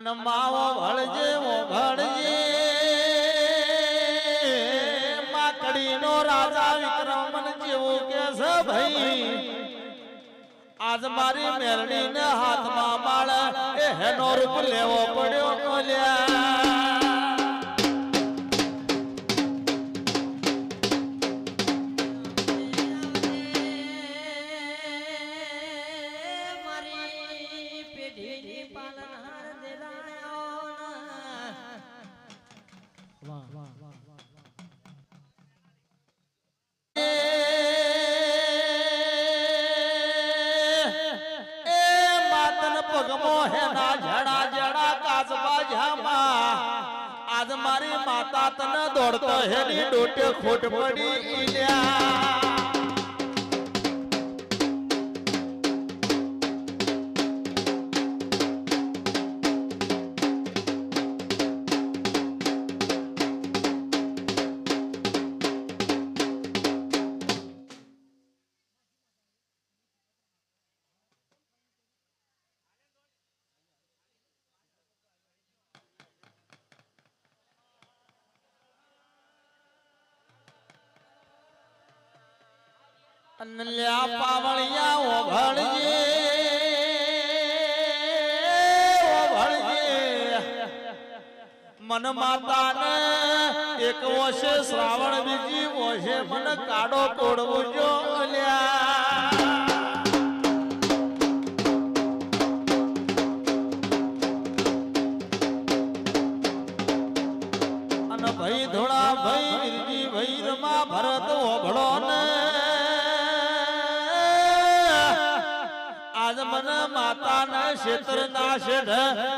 માવો ભળજે, ઓ ભળજે. માકડીનો રાજા વિક્રમન જેવું કે છે ભાઈ. આજ મારી મેરડીને હાથમાં માળ એ રૂપ લેવો પડ્યો કોલ્યા ખોટ પડી અનલ્યા પાવળિયા ઓ ભળજે ઓ ભળજે મન માતાને એક વર્ષે શ્રાવણ, બીજી વર્ષે મન કાડો તોડવો જો અલ્યા. ભાઈ ધોળા ભાઈ ભાઈ ભરત ક્ષેત્ર ના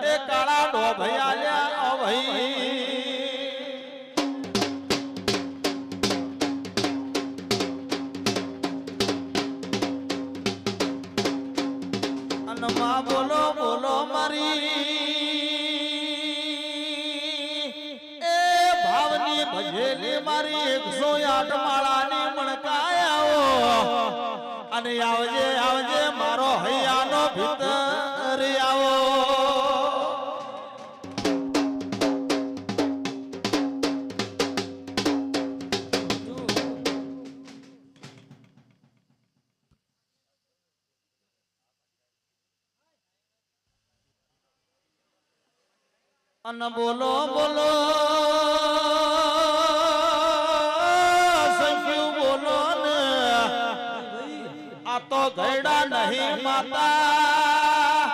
એ કાળા ડોભયા માં બોલો બોલો મારી. એ ભાવની ભજેલી મારી એકસો આઠ માળાની મણકાયાઓ અને આવજે આવજે મારો હૈયાનો ભીતર અને બોલો બોલો. બોલો. ને. આ તો ઘરડા નહીં માતા.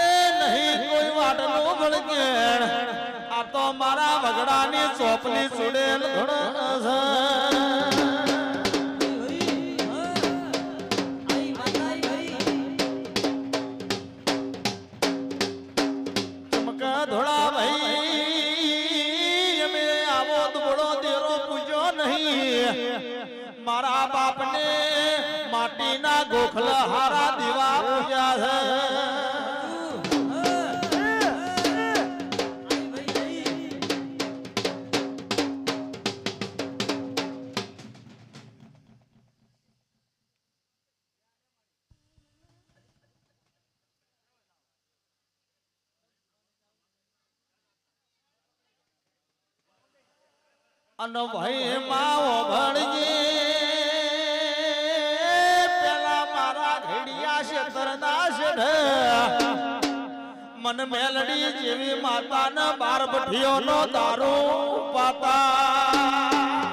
એ નહીં કોઈ વાટનું ભળકેણ આ તો મારા વગડાની ચોપલી સુડેલ ધૂણ ગોખલા હારા દીવા પૂજા છે. અને ભાઈ માવો ભણજે. શેતરના મન મેલડી જેવી માતાના બાર ભઠીઓનો દારૂ પાતા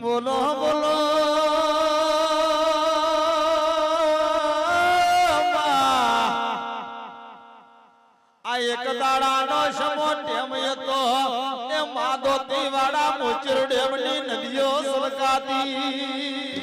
બોલો બોલો. આ એક દાડાનો સમો ટેમ વાળા મોચર ડેમની નદીઓ સલકાતી.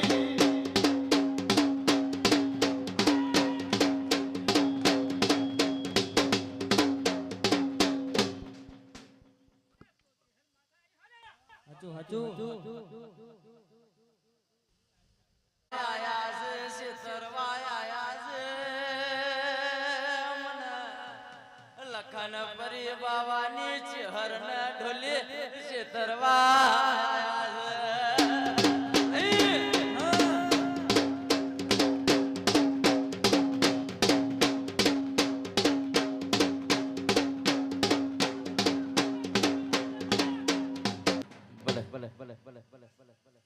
ભલે ભલે ભલે ભલે ભલે ભલે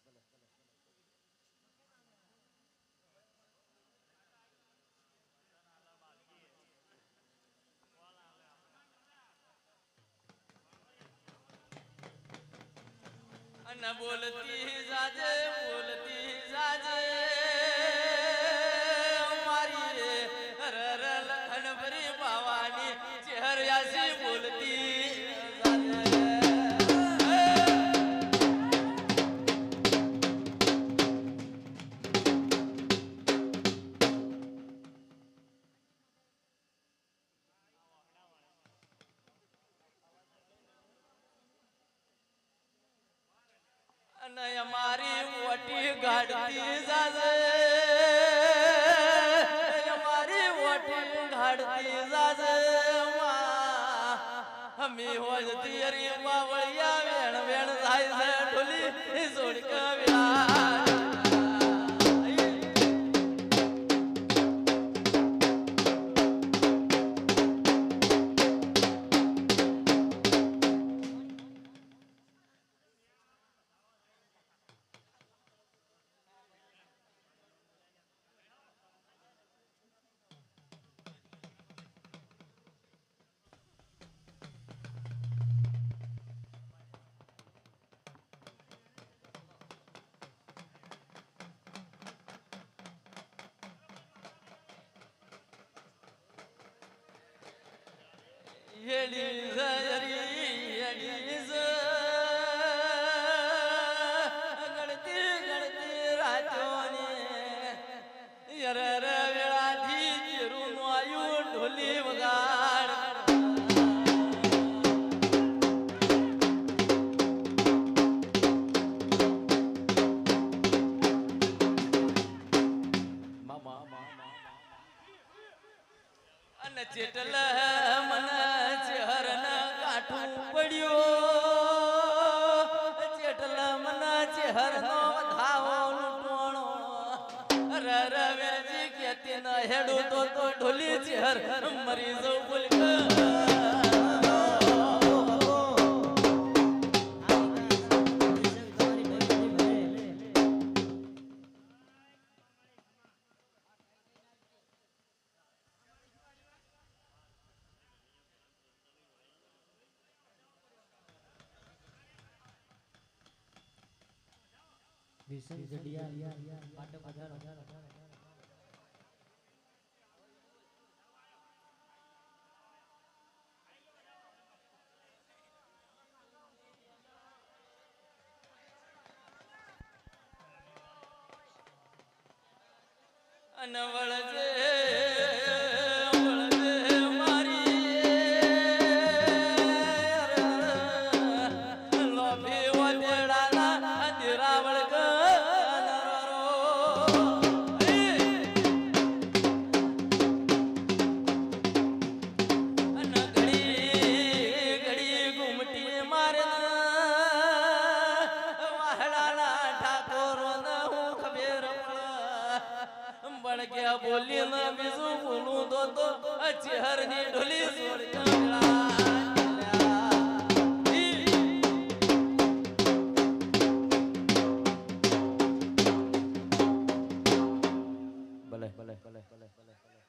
न बोलती जाजे बोलती जाजे જામી હોય તિયરી બાવા gelize અને જેટલ મન ચહેરન કાઠું પડ્યો. જેટલ મન ચહેરનો ધાવો લૂંટણો રરવેજી કેતી ન હેડું તો તો ઢોલી ચહેર. મરી જવું બોલ વિસન જડિયા પાટો અનવળ જે boleh boleh boleh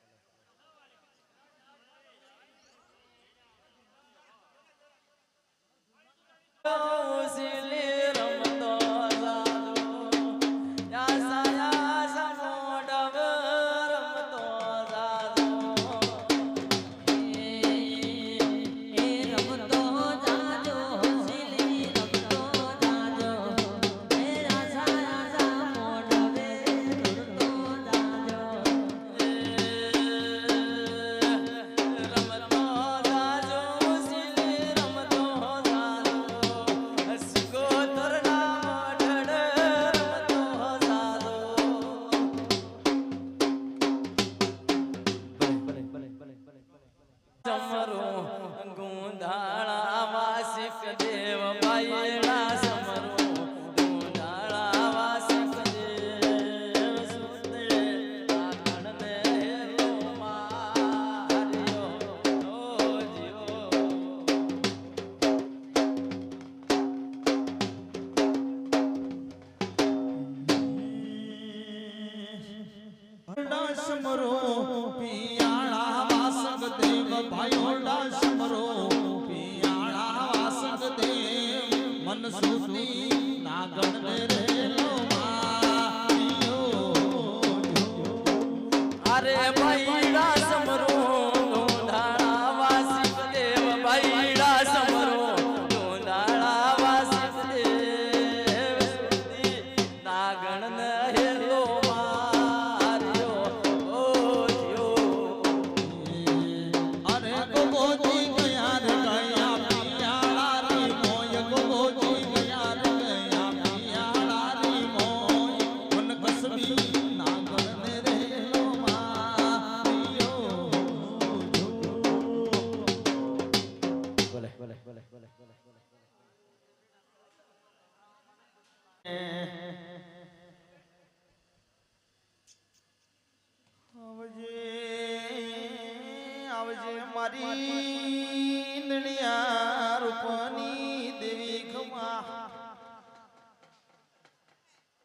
Oh સમરો પિયાળા વાસક દેવ ભાયો સમરો. મનસુની નાગણ રે આવજે આવજે મારી ઇન્દ્રિયા રૂપની દેવી ખમા.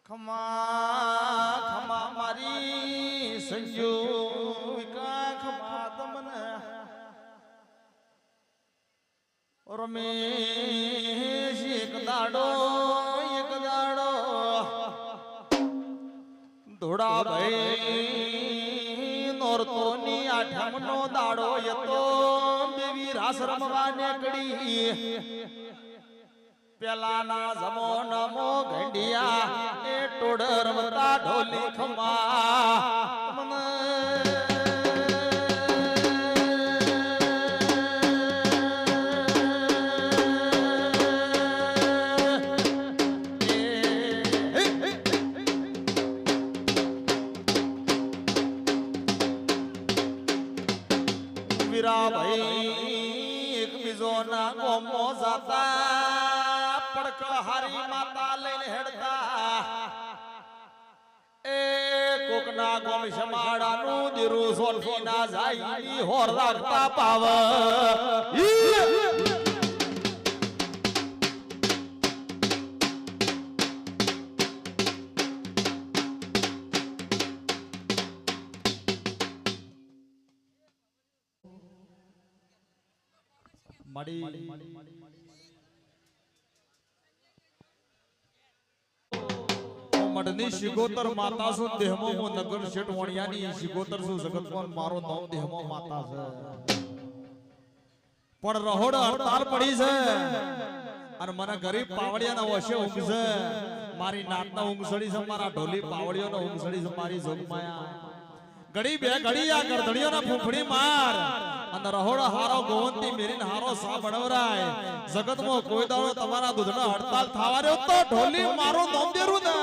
ખમા ખમા મારી સંજો વિકા ખમા તમને રમેશ એક દાડો ધોડા ભાઈ નોરતો ની નો દાડો હતો દેવી રાસ રમવા નીકળી પેલાના જમો નમો ઘંડિયા એ ટોડર રમતા ઢોલી ખમા. કોકના ગોમ શમાડાનું દીરુ સોટી ના જાય હોર રાખતા પાવ! મળી મઢની શિગોતર માતા સુ દેહમો હું નગર શેઠ વણિયાની શિગોતર છું જગતમાં મારો નામ દેહમો માતા છે. પણ રહોડ હડતાલ પડી છે. અને મને ગરીબ પાવડિયાના વશે ઊંઘ છે. મારી નાતના ઊંઘસડી છે, મારા ઢોલી પાવડિયોનો ઊંઘસડી છે, મારી જોગમાયા ઘડી બે ઘડી આ ગરધણીઓના ફૂંફડી માર. અને રહોડ હારો ગોવંતી મેરીન હારો સા બણવરાય જગતમાં કોઈ દાડો તમારા દૂધનો હડતાલ થવા રહ્યો તો ઢોલી મારો નોમ દેરું ને